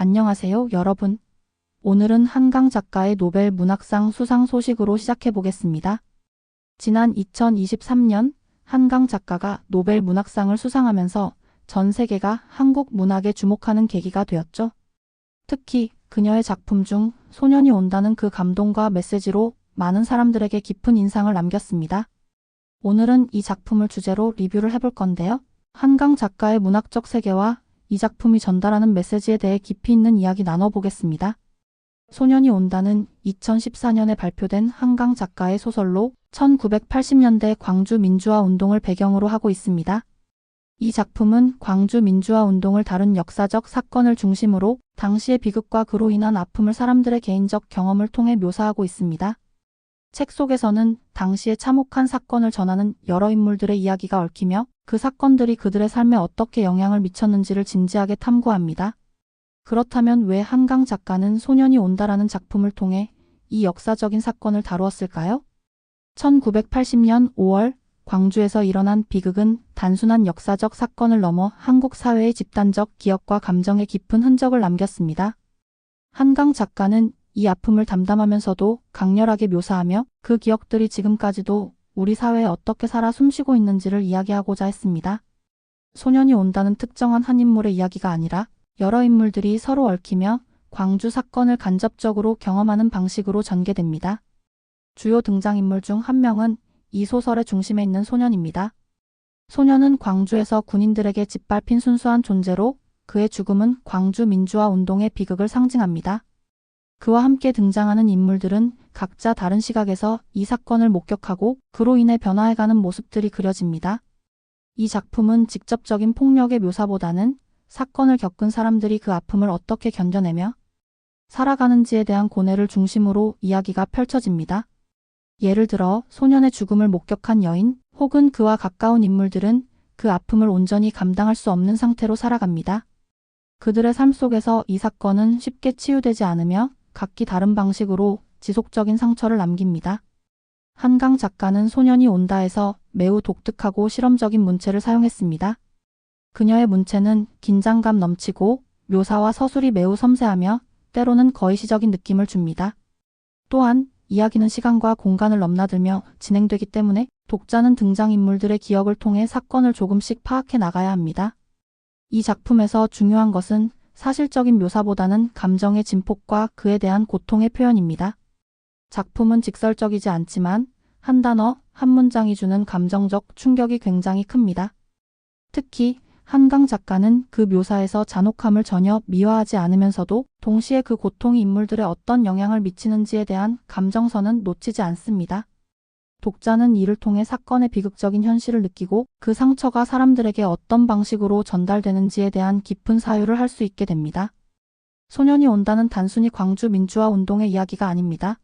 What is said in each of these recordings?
안녕하세요, 여러분. 오늘은 한강 작가의 노벨 문학상 수상 소식으로 시작해 보겠습니다. 지난 2023년 한강 작가가 노벨 문학상을 수상하면서 전 세계가 한국 문학에 주목하는 계기가 되었죠. 특히 그녀의 작품 중 소년이 온다는 그 감동과 메시지로 많은 사람들에게 깊은 인상을 남겼습니다. 오늘은 이 작품을 주제로 리뷰를 해볼 건데요. 한강 작가의 문학적 세계와 이 작품이 전달하는 메시지에 대해 깊이 있는 이야기 나눠보겠습니다. 소년이 온다는 2014년에 발표된 한강 작가의 소설로 1980년대 광주 민주화 운동을 배경으로 하고 있습니다. 이 작품은 광주 민주화 운동을 다룬 역사적 사건을 중심으로 당시의 비극과 그로 인한 아픔을 사람들의 개인적 경험을 통해 묘사하고 있습니다. 책 속에서는 당시의 참혹한 사건을 전하는 여러 인물들의 이야기가 얽히며 그 사건들이 그들의 삶에 어떻게 영향을 미쳤는지를 진지하게 탐구합니다. 그렇다면 왜 한강 작가는 소년이 온다라는 작품을 통해 이 역사적인 사건을 다루었을까요? 1980년 5월 광주에서 일어난 비극은 단순한 역사적 사건을 넘어 한국 사회의 집단적 기억과 감정에 깊은 흔적을 남겼습니다. 한강 작가는 이 아픔을 담담하면서도 강렬하게 묘사하며 그 기억들이 지금까지도 우리 사회에 어떻게 살아 숨쉬고 있는지를 이야기하고자 했습니다. 소년이 온다는 특정한 한 인물의 이야기가 아니라 여러 인물들이 서로 얽히며 광주 사건을 간접적으로 경험하는 방식으로 전개됩니다. 주요 등장인물 중 한 명은 이 소설의 중심에 있는 소년입니다. 소년은 광주에서 군인들에게 짓밟힌 순수한 존재로 그의 죽음은 광주 민주화 운동의 비극을 상징합니다. 그와 함께 등장하는 인물들은 각자 다른 시각에서 이 사건을 목격하고 그로 인해 변화해가는 모습들이 그려집니다. 이 작품은 직접적인 폭력의 묘사보다는 사건을 겪은 사람들이 그 아픔을 어떻게 견뎌내며 살아가는지에 대한 고뇌를 중심으로 이야기가 펼쳐집니다. 예를 들어 소년의 죽음을 목격한 여인 혹은 그와 가까운 인물들은 그 아픔을 온전히 감당할 수 없는 상태로 살아갑니다. 그들의 삶 속에서 이 사건은 쉽게 치유되지 않으며 각기 다른 방식으로 지속적인 상처를 남깁니다. 한강 작가는 소년이 온다에서 매우 독특하고 실험적인 문체를 사용했습니다. 그녀의 문체는 긴장감 넘치고 묘사와 서술이 매우 섬세하며 때로는 거의 시적인 느낌을 줍니다. 또한 이야기는 시간과 공간을 넘나들며 진행되기 때문에 독자는 등장인물들의 기억을 통해 사건을 조금씩 파악해 나가야 합니다. 이 작품에서 중요한 것은 사실적인 묘사보다는 감정의 진폭과 그에 대한 고통의 표현입니다. 작품은 직설적이지 않지만 한 단어, 한 문장이 주는 감정적 충격이 굉장히 큽니다. 특히 한강 작가는 그 묘사에서 잔혹함을 전혀 미화하지 않으면서도 동시에 그 고통이 인물들에 어떤 영향을 미치는지에 대한 감정선은 놓치지 않습니다. 독자는 이를 통해 사건의 비극적인 현실을 느끼고 그 상처가 사람들에게 어떤 방식으로 전달되는지에 대한 깊은 사유를 할 수 있게 됩니다. 소년이 온다는 단순히 광주 민주화 운동의 이야기가 아닙니다.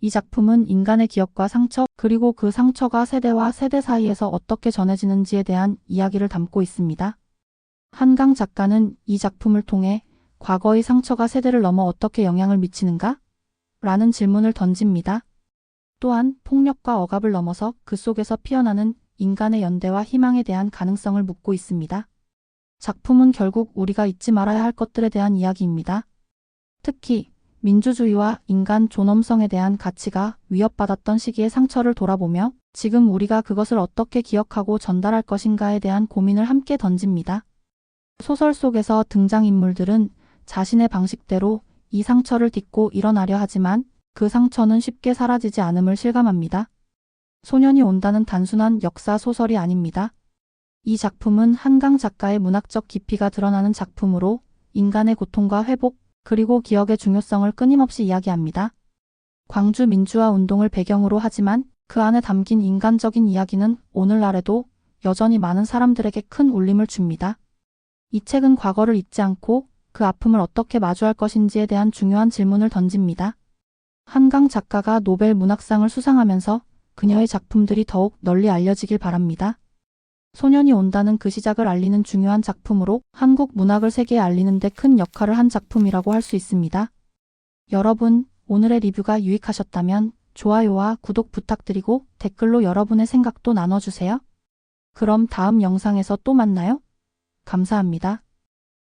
이 작품은 인간의 기억과 상처, 그리고 그 상처가 세대와 세대 사이에서 어떻게 전해지는지에 대한 이야기를 담고 있습니다. 한강 작가는 이 작품을 통해 과거의 상처가 세대를 넘어 어떻게 영향을 미치는가? 라는 질문을 던집니다. 또한 폭력과 억압을 넘어서 그 속에서 피어나는 인간의 연대와 희망에 대한 가능성을 묻고 있습니다. 작품은 결국 우리가 잊지 말아야 할 것들에 대한 이야기입니다. 특히 민주주의와 인간 존엄성에 대한 가치가 위협받았던 시기의 상처를 돌아보며 지금 우리가 그것을 어떻게 기억하고 전달할 것인가에 대한 고민을 함께 던집니다. 소설 속에서 등장인물들은 자신의 방식대로 이 상처를 딛고 일어나려 하지만 그 상처는 쉽게 사라지지 않음을 실감합니다. 소년이 온다는 단순한 역사 소설이 아닙니다. 이 작품은 한강 작가의 문학적 깊이가 드러나는 작품으로 인간의 고통과 회복, 그리고 기억의 중요성을 끊임없이 이야기합니다. 광주 민주화 운동을 배경으로 하지만 그 안에 담긴 인간적인 이야기는 오늘날에도 여전히 많은 사람들에게 큰 울림을 줍니다. 이 책은 과거를 잊지 않고 그 아픔을 어떻게 마주할 것인지에 대한 중요한 질문을 던집니다. 한강 작가가 노벨 문학상을 수상하면서 그녀의 작품들이 더욱 널리 알려지길 바랍니다. 소년이 온다는 그 시작을 알리는 중요한 작품으로 한국 문학을 세계에 알리는 데 큰 역할을 한 작품이라고 할 수 있습니다. 여러분, 오늘의 리뷰가 유익하셨다면 좋아요와 구독 부탁드리고 댓글로 여러분의 생각도 나눠주세요. 그럼 다음 영상에서 또 만나요. 감사합니다.